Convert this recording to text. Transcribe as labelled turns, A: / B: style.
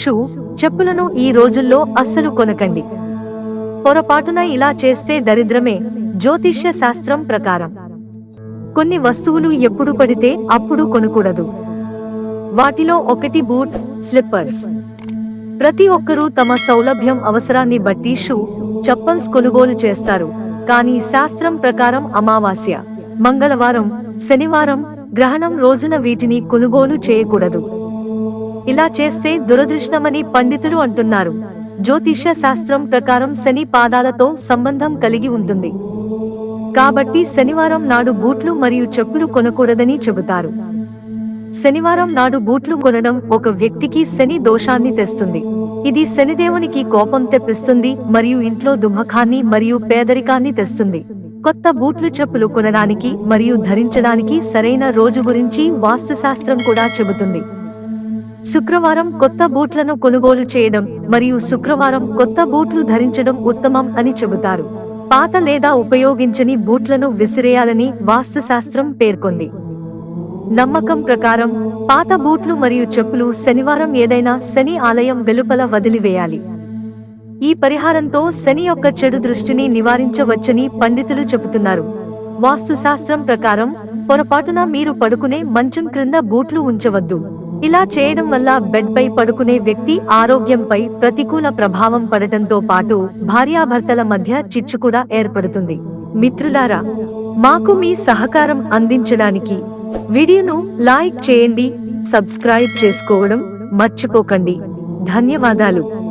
A: Shoe చెప్పులను ఈ రోజుల్లో అస్సలు కొనకండి. పొరపాటున ఇలా చేస్తే దరిద్రమే జ్యోతిష్య శాస్త్రం ప్రకారం. కొన్ని వస్తువులు ఎప్పుడు పడితే అప్పుడు కొనకూడదు. వాటిలో ఒకటి బూట్ స్లిప్పర్స్. ప్రతి ఒక్కరూ తమ సౌలభ్యం అవసరాన్ని బట్టి షూ చప్పల్స్ కొనుగోలు చేస్తారు. కానీ శాస్త్రం ప్రకారం అమావాస్య మంగళవారం శనివారం గ్రహణం రోజున వీటిని కొనుగోలు చేయకూడదు. ఇలా చేస్తే దురదృష్టమని పండితులు అంటున్నారు. జ్యోతిష్య శాస్త్రం ప్రకారం శని పాదాలతో సంబంధం కలిగి ఉంటుంది. కాబట్టి శనివారం నాడు బూట్లు మరియు చెప్పులు కొనకూడదని చెబుతారు. శనివారం నాడు బూట్లు కొనడం ఒక వ్యక్తికి శని దోషాన్ని తెస్తుంది. ఇది శనిదేవునికి కోపం తెప్పిస్తుంది మరియు ఇంట్లో దుమ్మఖాన్ని మరియు పేదరికాన్ని తెస్తుంది. కొత్త బూట్లు చెప్పులు కొనడానికి మరియు ధరించడానికి సరైన రోజు గురించి వాస్తుశాస్త్రం కూడా చెబుతుంది. శుక్రవారం కొత్త బూట్లను కొనుగోలు చేయడం మరియు శుక్రవారం కొత్త బూట్లు ధరించడం ఉత్తమం అని చెబుతారు. పాత లేదా ఉపయోగించని బూట్లను విసిరేయాలని వాస్తుశాస్త్రం పేర్కొంది. నమ్మకం ప్రకారం పాత బూట్లు మరియు చెప్పులు శనివారం ఏదైనా శని ఆలయం వెలుపల వదిలివేయాలి. ఈ పరిహారంతో శని యొక్క చెడు దృష్టిని నివారించవచ్చని పండితులు చెబుతున్నారు. వాస్తుశాస్త్రం ప్రకారం పొరపాటున మీరు పడుకునే మంచం క్రింద బూట్లు ఉంచవద్దు. ఇలా చేయడం వల్ల బెడ్ పై పడుకునే వ్యక్తి ఆరోగ్యంపై ప్రతికూల ప్రభావం పడటంతో పాటు భార్యాభర్తల మధ్య చిచ్చు కూడా ఏర్పడుతుంది. మిత్రులారా మాకు మీ సహకారం అందించడానికి వీడియోను లైక్ చేయండి సబ్స్క్రైబ్ చేసుకోవడం మర్చిపోకండి. ధన్యవాదాలు.